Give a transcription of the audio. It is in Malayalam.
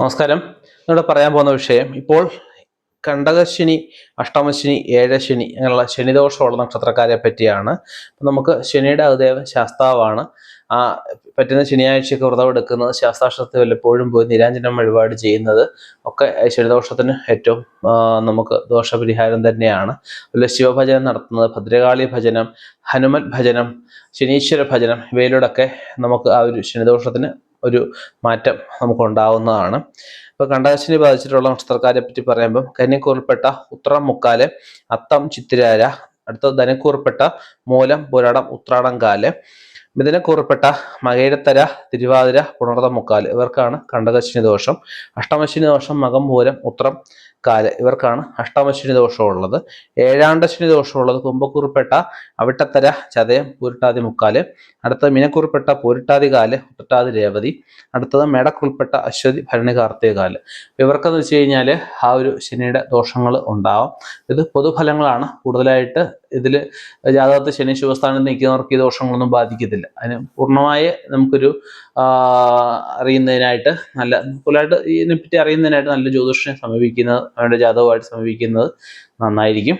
നമസ്കാരം. ഇവിടെ പറയാൻ പോകുന്ന വിഷയം ഇപ്പോൾ കണ്ടകശനി അഷ്ടമശനി ഏഴശനി അങ്ങനെയുള്ള ശനിദോഷമുള്ള നക്ഷത്രക്കാരെ പറ്റിയാണ്. നമുക്ക് ശനിയുടെ അവദേവൻ ശാസ്താവാണ്. ആ പറ്റുന്ന ശനിയാഴ്ചയൊക്കെ വ്രതം എടുക്കുന്നത് ശാസ്താക്ഷരത്തിൽ വല്ലപ്പോഴും പോയി നിരാഞ്ജനം വഴിപാട് ചെയ്യുന്നത് ഒക്കെ ശനിദോഷത്തിന് ഏറ്റവും നമുക്ക് ദോഷപരിഹാരം തന്നെയാണ്. അതുപോലെ ശിവഭജനം നടത്തുന്നത് ഭദ്രകാളി ഭജനം ഹനുമത് ഭജനം ശനീശ്വര ഭജനം ഇവയിലൂടെയൊക്കെ നമുക്ക് ആ ഒരു ശനിദോഷത്തിന് ഒരു മാറ്റം നമുക്ക് ഉണ്ടാവുന്നതാണ് ഇപ്പൊ കണ്ടകശിനി ബാധിച്ചിട്ടുള്ള നക്ഷത്രക്കാരെ പറ്റി പറയുമ്പോൾ കന്യക്കൂറിൽപ്പെട്ട ഉത്രം മുക്കാൽ അത്തം ചിത്തിരാര അടുത്ത ധനക്കൂറിൽപ്പെട്ട മൂലം പുരാടം ഉത്രാടം കാൽ മിഥുനക്കൂറിൽപ്പെട്ട മകേരത്തര തിരുവാതിര പുണർതം മുക്കാൽ ഇവർക്കാണ് കണ്ടകശിനി ദോഷം. അഷ്ടമശിനി ദോഷം മകം പൂരം ഉത്രം കാൽ ഇവർക്കാണ് അഷ്ടമശനി ദോഷമുള്ളത് ഏഴാണ്ടശനി ദോഷമുള്ളത് കുംഭക്കുറിപ്പെട്ട അവിട്ടത്തര ചതയം പൂരിട്ടാതി മുക്കാൽ അടുത്ത മിനക്കുറിപ്പെട്ട പൂരിട്ടാതി കാൽ ഉത്തട്ടാതി രേവതി അടുത്തത് മേടക്കുൾപ്പെട്ട അശ്വതി ഭരണി കാർത്തിക കാൽ. ഇവർക്കെന്ന് വെച്ച് കഴിഞ്ഞാൽ ആ ഒരു ശനിയുടെ ദോഷങ്ങൾ ഉണ്ടാവും. ഇത് പൊതുഫലങ്ങളാണ്. കൂടുതലായിട്ട് ഇതിൽ ജാതകത്തിൽ ശനി ശുഭസ്ഥാനത്ത് നിൽക്കുന്നവർക്ക് ഈ ദോഷങ്ങളൊന്നും ബാധിക്കത്തില്ല. അതിന് പൂർണമായി നമുക്കൊരു അറിയുന്നതിനായിട്ട് നല്ല കൂടുതലായിട്ട് ഇതിനെപ്പറ്റി അറിയുന്നതിനായിട്ട് നല്ല ജ്യോതിഷനെ സമീപിക്കുന്നത് അവരുടെ ജാതകമായിട്ട് സമീപിക്കുന്നത് നന്നായിരിക്കും.